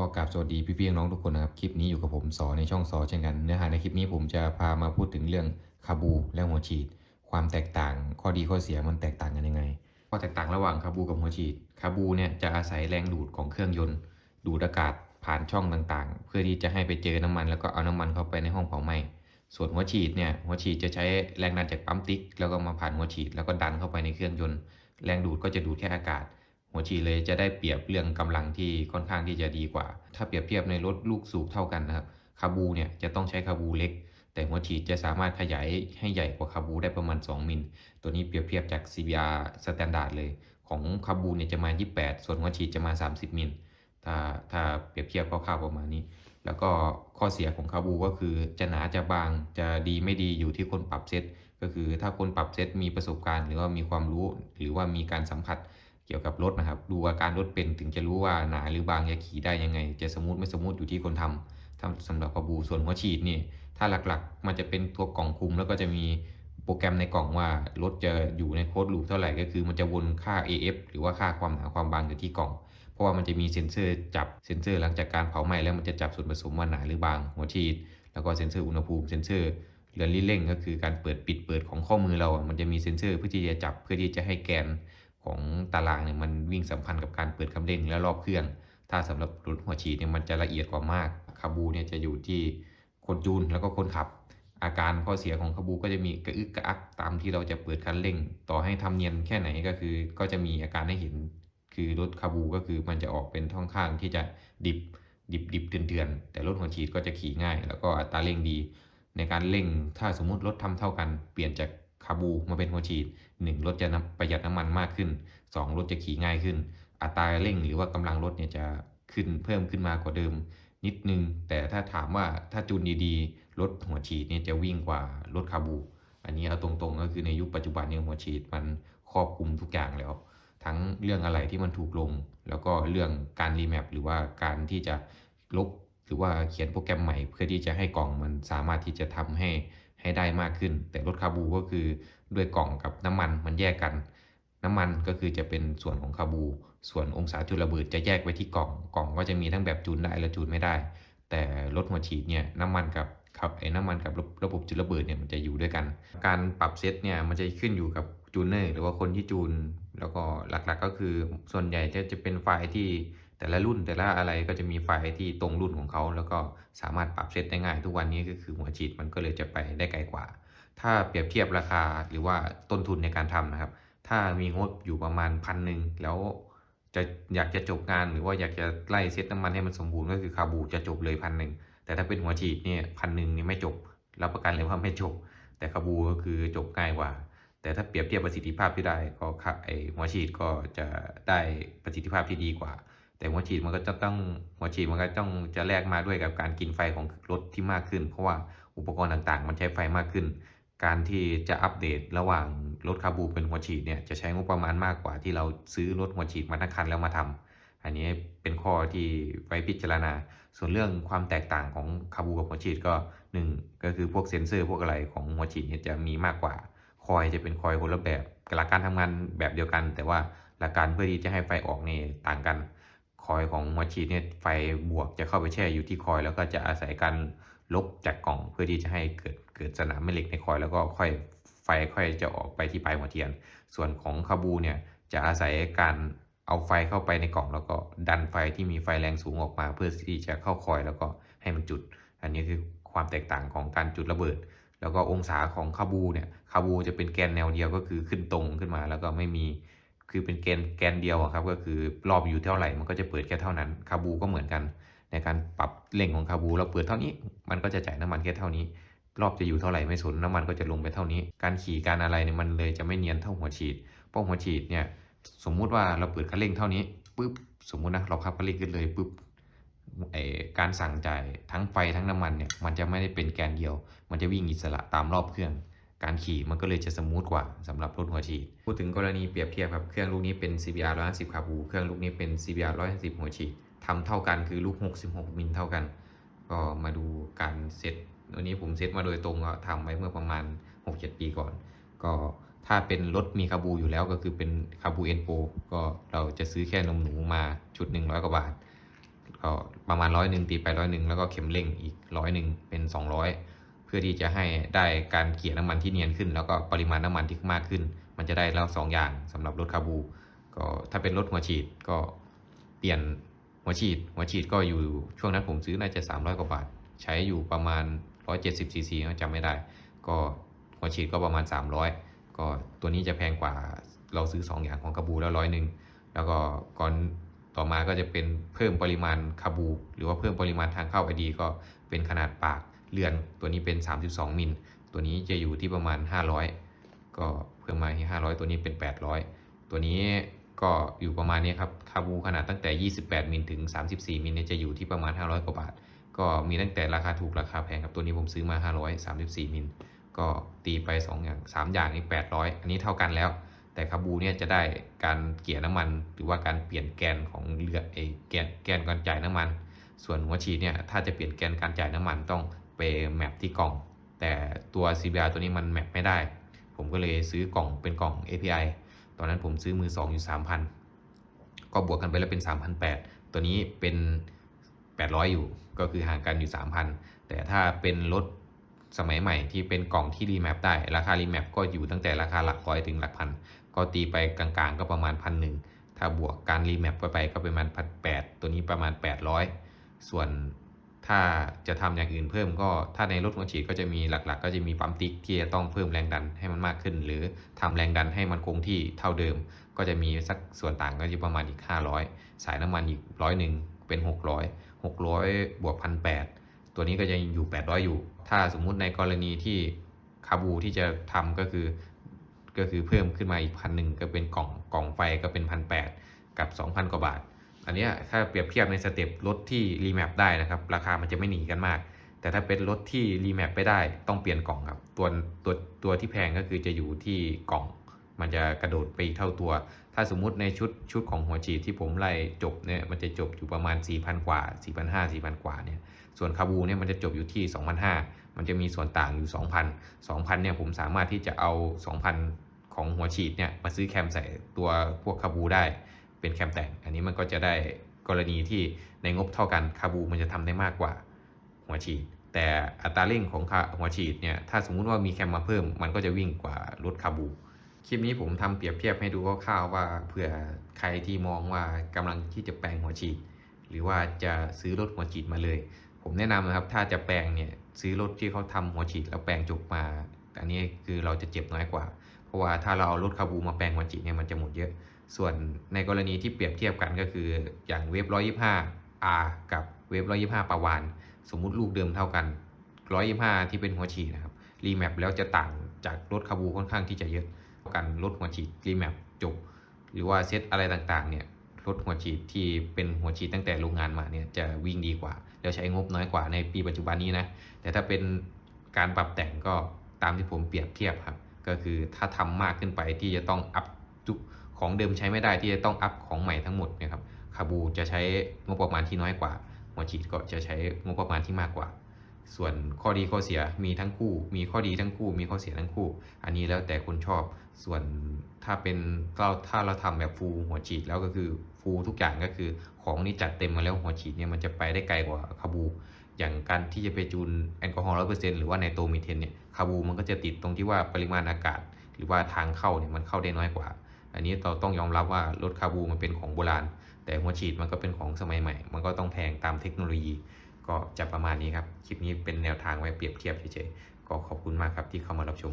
ก็กราบสวัสดีพี่ๆน้องทุกคนนะครับ คลิปนี้อยู่กับผมสอในช่องสอเช่นกัน เนื้อหาในคลิปนี้ผมจะพามาพูดถึงเรื่องคาบูและหัวฉีด ความแตกต่างข้อดีข้อเสียมันแตกต่างกันยังไงข้อแตกต่างระหว่างคาบูกับหัวฉีดคาบูเนี่ยจะอาศัยแรงดูดของเครื่องยนต์ ดูดอากาศผ่านช่องต่างๆ เพื่อที่จะให้ไปเจอน้ำมันแล้วก็เอาน้ำมันเข้าไปในห้องเผาไหม้ส่วนหัวฉีดเนี่ยหัวฉีดจะใช้แรงดันจากปั๊มติ๊กแล้วก็มาผ่านหัวฉีดแล้วก็ดันเข้าไปในเครื่องยนต์ แรงดูดก็จะดูดแค่อากาศ หัวฉีดเลยจะได้เปรียบเรื่องกำลังที่ค่อนข้างที่จะดีกว่า ถ้าเปรียบเทียบในรถลูกสูบเท่ากันนะครับคาบูเนี่ยจะต้องใช้คาบูเล็ก แต่หัวฉีดจะสามารถขยายให้ใหญ่กว่าคาบูได้ประมาณ 2 มิล ตัวนี้เปรียบเทียบจาก CBR สแตนดาร์ดเลย ของคาบูเนี่ยจะมา 28 ส่วนหัวฉีดจะมา 30 มิล ถ้าถ้าเปรียบเทียบคร่าวๆประมาณนี้ แล้วก็ข้อเสียของคาบูก็คือจะหนาจะบางจะดีไม่ดีอยู่ที่คนปรับเซตก็คือถ้าคนปรับเซตมีประสบการณ์ หรือว่ามีความรู้ หรือว่ามีการสัมผัส กี่ยวกับรถนะครับ ดูอาการรถเป็นถึงจะรู้ว่าหนาหรือบางจะขี่ได้ยังไง จะสมูทไม่สมูทอยู่ที่คนทำทำสำหรับคาบูส่วนหัวฉีดนี่ถ้าหลักๆ มันจะเป็นตัวกล่องคุม แล้วก็จะมีโปรแกรมในกล่องว่ารถจะอยู่ในโค้ดลูปเท่าไหร่ก็คือมันจะวนค่า AF หรือว่าค่าความหนาความบางอยู่ที่กล่อง เพราะว่ามันจะมีเซ็นเซอร์จับเซ็นเซอร์หลังจากการเผาไหม้แล้วมันจะจับส่วนผสมว่าหนาหรือบางหัวฉีด แล้วก็เซ็นเซอร์อุณหภูมิเซ็นเซอร์เรือนริเร่งก็คือการเปิดปิดเปิดของข้อมือเราอะมันจะมีเซ็นเซอร์เพื่อที่จะจับเพื่อที่จะให้แกน ของตารางเนี่ยมันวิ่งสัมพันธ์กับการเปิดคันเร่งและรอบเครื่อง ถ้าสำหรับรถหัวฉีดเนี่ยมันจะละเอียดกว่ามากคาบูเนี่ยจะอยู่ที่คนจูนแล้วก็คนขับ อาการข้อเสียของคาบูก็จะมีกระอึกกระอักตามที่เราจะเปิดคันเร่ง ต่อให้ทำเนียนแค่ไหนก็คือ ก็จะมีอาการให้เห็น คือรถคาบูก็คือมันจะออกเป็นท่องข้างที่จะดิบดิบดิบเตือนเตือนๆแต่รถหัวฉีดก็จะขี่ง่าย แล้วก็อัตราเร่งดี ในการเร่งถ้าสมมุติรถทำเท่ากันเปลี่ยนจาก คาบูมาเป็นหัวฉีด 1 รถจะประหยัดน้ำมันมากขึ้น 2 รถจะขี่ง่ายขึ้น อัตราเร่งหรือว่ากำลังรถเนี่ยจะขึ้นเพิ่มขึ้นมากว่าเดิม นิดนึง แต่ถ้าถามว่าถ้าจูนดีๆ รถหัวฉีดเนี่ยจะวิ่งกว่ารถคาบู อันนี้เอาตรงๆก็คือในยุคปัจจุบันเนี่ยหัวฉีดมันครอบคลุมทุกอย่างแล้ว ทั้งเรื่องอะไรที่มันถูกลง แล้วก็เรื่องการรีแมปหรือว่าการที่จะลบหรือว่าเขียนโปรแกรมใหม่เพื่อที่จะให้กล่องมันสามารถที่จะทำให้ ให้ได้มากขึ้น แต่รถคาบูก็คือด้วยกล่องกับน้ำมันมันแยกกัน น้ำมันก็คือจะเป็นส่วนของคาบู ส่วนองศาจุดระเบิดจะแยกไว้ที่กล่อง กล่องก็จะมีทั้งแบบจูนได้และจูนไม่ได้ แต่รถหัวฉีดเนี่ยน้ำมันกับครับไอ้น้ำมันกับระบบจุดระเบิดเนี่ยมันจะอยู่ด้วยกัน การปรับเซตเนี่ยมันจะขึ้นอยู่กับจูนเนอร์หรือว่าคนที่จูน แล้วก็หลักๆก็คือส่วนใหญ่จะจะเป็นไฟล์ที่ แต่ละรุ่นแต่ละอะไรก็จะมีไฟล์ที่ตรงรุ่นของเขา แล้วก็สามารถปรับเซตได้ง่าย ทุกวันนี้ก็คือหัวฉีดมันก็เลยจะไปได้ไกลกว่า ถ้าเปรียบเทียบราคาหรือว่าต้นทุนในการทำนะครับ ถ้ามีงบอยู่ประมาณพันหนึ่งแล้วจะอยากจะจบงานหรือว่าอยากจะไล่เซตน้ำมันให้มันสมบูรณ์ก็คือคาบูจะจบเลยพันหนึ่งแต่ถ้าเป็นหัวฉีดเนี่ยพันหนึ่งนี่ไม่จบรับประกันเลยว่าไม่จบ แต่คาบูก็คือจบง่ายกว่า แต่ถ้าเปรียบเทียบประสิทธิภาพที่ได้ก็ค่ะไอหัวฉีดก็จะได้ประสิทธิภาพที่ดีกว่า แต่หัวฉีดมันก็จะต้องหัวฉีดมันก็ต้องจะแลกมาด้วยกับการกินไฟของรถที่มากขึ้น เพราะว่าอุปกรณ์ต่างๆ มันใช้ไฟมากขึ้น การที่จะอัปเดตระหว่างรถคาบูเป็นหัวฉีดเนี่ยจะใช้งบประมาณมากกว่าที่เราซื้อรถหัวฉีดมาทั้งคันแล้วมาทำอันนี้เป็นข้อที่ไว้พิจารณา ส่วนเรื่องความแตกต่างของคาบูกับหัวฉีดก็หนึ่งก็คือพวกเซ็นเซอร์พวกอะไรของหัวฉีดเนี่ยจะมีมากกว่า คอยจะเป็นคอยคนละแบบหลักการทำงานแบบเดียวกัน แต่ว่าหลักการเพื่อที่จะให้ไฟออกนี่ต่างกัน อยของหัวฉีดเนี่ยไฟบวกจะเข้าไปแช่อยู่ที่คอย แล้วก็จะอาศัยการลบจากกล่องเพื่อที่จะให้เกิดเกิดสนามแม่เหล็กในคอย แล้วก็ค่อยไฟค่อยจะออกไปที่ปลายหัวเทียน ส่วนของคาบูเนี่ยจะอาศัยการเอาไฟเข้าไปในกล่อง แล้วก็ดันไฟที่มีไฟแรงสูงออกมา เพื่อที่จะเข้าคอยแล้วก็ให้มันจุด อันนี้คือความแตกต่างของการจุดระเบิด แล้วก็องศาของคาบูเนี่ยคาบูจะเป็นแกนแนวเดียวก็คือขึ้นตรงขึ้นมา แล้วก็ไม่มี คือเป็นแกนแกนเดียวครับก็คือรอบอยู่เท่าไหร่มันก็จะเปิดแค่เท่านั้นคาบูก็เหมือนกันในการปรับเร่งของคาบูเราเปิดเท่านี้มันก็จะจ่ายน้ำมันแค่เท่านี้ รอบจะอยู่เท่าไหร่ไม่สนน้ำมันก็จะลงไปเท่านี้ การขี่การอะไรเนี่ยมันเลยจะไม่เนียนเท่าหัวฉีดเพราะหัวฉีดเนี่ยสมมุติว่าเราเปิดคันเร่งเท่านี้ปุ๊บสมมุตินะเราขับคันเร่งขึ้นเลยปุ๊บไอการสั่งจ่ายทั้งไฟทั้งน้ำมันเนี่ยมันจะไม่ได้เป็นแกนเดียว มันจะวิ่งอิสระตามรอบเครื่อง การขี่มันก็เลยจะสมูทกว่าสำหรับรถหัวฉีด พูดถึงกรณีเปรียบเทียบครับ เครื่องลูกนี้เป็น CBR 150คาบูเครื่องลูกนี้เป็น CBR 150หัวฉีดทำเท่ากันคือลูก 66 มิลเท่ากัน ก็มาดูการเซตวันนี้ผมเซตมาโดยตรงก็ทำไว้เมื่อประมาณ 6-7 ปีก่อน ก็ถ้าเป็นรถมีคาบูอยู่แล้วก็คือเป็นคาบูเอ็นโปก็เราจะซื้อแค่นมหนูมาชุด100กว่าบาท ก็ประมาณร้อยหนึ่งตีไปร้อยหนึ่งแล้วก็เข็มเร่งอีกร้อยหนึ่งเป็นสองร้อย พื่อที่จะให้ได้การเกลี่ยน้ำมันที่เนียนขึ้น แล้วก็ปริมาณน้ำมันที่มากขึ้น มันจะได้แล้วสองอย่างสำหรับรถคาบู ก็ถ้าเป็นรถหัวฉีดก็เปลี่ยนหัวฉีด หัวฉีดก็อยู่ช่วงนั้นผมซื้อน่าจะ 300 กว่าบาท ใช้อยู่ประมาณ 170ซีซีจำไม่ได้ ก็หัวฉีดก็ประมาณ 300 ก็ตัวนี้จะแพงกว่าเราซื้อ 2 อย่างของคาบูแล้วร้อยหนึ่งแล้วก็ก่อนต่อมาก็จะเป็นเพิ่มปริมาณคาบู หรือว่าเพิ่มปริมาณทางเข้าไอดีก็เป็นขนาดปาก เรือนตัวนี้เป็น 32 มิล ตัวนี้จะอยู่ที่ประมาณ 500 ก็เพิ่มมาที่500 ตัวนี้เป็น 800 ตัวนี้ก็อยู่ประมาณนี้ครับคาบูขนาดตั้งแต่ 28 มิลถึง 34 มิลเนี่ยจะอยู่ที่ประมาณ 500 กว่าบาท ก็มีตั้งแต่ราคาถูกราคาแพงครับตัวนี้ผมซื้อมา 534 มิล ก็ตีไป 2 อย่าง 3 อย่างนี่800 อันนี้เท่ากันแล้ว แต่คาบูเนี่ยจะได้การเกี่ยน้ำมัน หรือว่าการเปลี่ยนแกนของเรือเอแกนแกนการจ่ายน้ำมัน ส่วนหัวฉีดเนี่ยถ้าจะเปลี่ยนแกนการจ่ายน้ำมันต้อง ไปแมปที่กล่อง แต่ตัว CBR ตัวนี้มันแมปไม่ได้ ผมก็เลยซื้อกล่องเป็นกล่อง API ตอนนั้นผมซื้อมือ 2 อยู่ 3,000 ก็บวกกันไปแล้วเป็น 3,800 ตัวนี้เป็น 800 อยู่ ก็คือห่างกันอยู่ 3,000 แต่ถ้าเป็นรถสมัยใหม่ที่เป็นกล่องที่รีแมปได้ ราคารีแมปก็อยู่ตั้งแต่ราคาหลักร้อยถึงหลักพัน ก็ตีไปกลางๆ ก็ประมาณพันหนึ่งถ้าบวกการรีแมปไปก็ประมาณพันแปดตัวนี้ประมาณ 800 ส่วน ถ้าจะทำอย่างอื่นเพิ่มก็ถ้าในรถหัวฉีดก็จะมีหลักๆ ก็จะมีปั๊มติ๊กที่จะต้องเพิ่มแรงดันให้มันมากขึ้น หรือทำแรงดันให้มันคงที่เท่าเดิม ก็จะมีสักส่วนต่างก็จะประมาณอีก 500 สายน้ำมันอีกร้อยหนึ่งเป็น 600 600 บวกพันแตัวนี้ก็จะอยู่ 800 อยู่ ถ้าสมมุติในกรณีที่คาบูที่จะทำก็คือ ก็คือเพิ่มขึ้นมาอีกพันหนึ่งก็เป็นกล่องกล่องไฟก็เป็นพันแกับ 2,000 กว่าบาท อันนี้ถ้าเปรียบเทียบในสเต็ปรถที่รีแมปได้นะครับ ราคามันจะไม่หนีกันมาก แต่ถ้าเป็นรถที่รีแมปไม่ได้ต้องเปลี่ยนกล่องครับ ตัวตัวตัวที่แพงก็คือจะอยู่ที่กล่อง มันจะกระโดดไปเท่าตัว ถ้าสมมุติในชุดชุดของหัวฉีดที่ผมไล่จบเนี่ยมันจะจบอยู่ประมาณ 4,000 กว่า 4,500 4,000 กว่าเนี่ย ส่วนคาบูเนี่ยมันจะจบอยู่ที่ 2,500 มันจะมีส่วนต่างอยู่ 2,000 2,000เนี่ยผมสามารถที่จะเอา 2,000 ของหัวฉีดเนี่ยมาซื้อแคมใส่ตัวพวกคาบูได้ เป็นแคมแต่ง อันนี้มันก็จะได้กรณีที่ในงบเท่ากันคาบูมันจะทำได้มากกว่าหัวฉีด แต่อัตราเร่งของหัวฉีดเนี่ยถ้าสมมุติว่ามีแคมมาเพิ่ม มันก็จะวิ่งกว่ารถคาบู คลิปนี้ผมทำเปรียบเทียบให้ดูคร่าวๆว่าเผื่อใครที่มองว่ากำลังที่จะแปลงหัวฉีด หรือว่าจะซื้อรถหัวฉีดมาเลย ผมแนะนำนะครับถ้าจะแปลงเนี่ยซื้อรถที่เขาทำหัวฉีดแล้วแปลงจบมาอันนี้คือเราจะเจ็บน้อยกว่า เพราะว่าถ้าเราเอารถคาบูมาแปลงหัวฉีดเนี่ยมันจะหมดเยอะ ส่วนในกรณีที่เปรียบเทียบกันก็คืออย่างเวฟ125 R กับเวฟ125ปาวานสมมุติลูกเดิมเท่ากัน 125 ที่เป็นหัวฉีดนะครับรีแมปแล้วจะต่างจากรถคาบูค่อนข้างที่จะเยอะกันลดหัวฉีดรีแมปจบ หรือว่าเซตอะไรต่างๆเนี่ยลดหัวฉีดที่เป็นหัวฉีดตั้งแต่โรงงานมาเนี่ยจะวิ่งดีกว่า แล้วใช้งบน้อยกว่าในปีปัจจุบันนี้นะ แต่ถ้าเป็นการปรับแต่งก็ตามที่ผมเปรียบเทียบครับ ก็คือถ้าทำมากขึ้นไปที่จะต้องอัพ ของเดิมใช้ไม่ได้ที่จะต้องอัพของใหม่ทั้งหมดนี่ยครับคาบูจะใช้งบประมาณที่น้อยกว่าหัวฉีดก็จะใช้งบประมาณที่มากกว่า ส่วนข้อดีข้อเสียมีทั้งคู่ มีข้อดีทั้งคู่ มีข้อเสียทั้งคู่ อันนี้แล้วแต่คนชอบ ส่วนถ้าเป็นเราถ้าเราทำแบบฟูหัวฉีดแล้วก็คือฟูทุกอย่างก็คือของนี่จัดเต็มมาแล้วหัวฉีดเนี่ยมันจะไปได้ไกลกว่าคาบูอย่างการที่จะไปจูนแอลกอฮอล์ร้อยเปอร์เซ็นต์หรือว่าไนโตรมีเทนเนี่ยคาบูมันก็จะติดตรงที่ว่าปริมาณอากาศ หรือว่าทางเข้าเนี่ยมันเข้าได้น้อยกว่า อันนี้เราต้องยอมรับว่ารถคาบูมันเป็นของโบราณ แต่หัวฉีดมันก็เป็นของสมัยใหม่ มันก็ต้องแพงตามเทคโนโลยี ก็จะประมาณนี้ครับ คลิปนี้เป็นแนวทางไว้เปรียบเทียบเฉยๆ ก็ขอบคุณมากครับที่เข้ามารับชม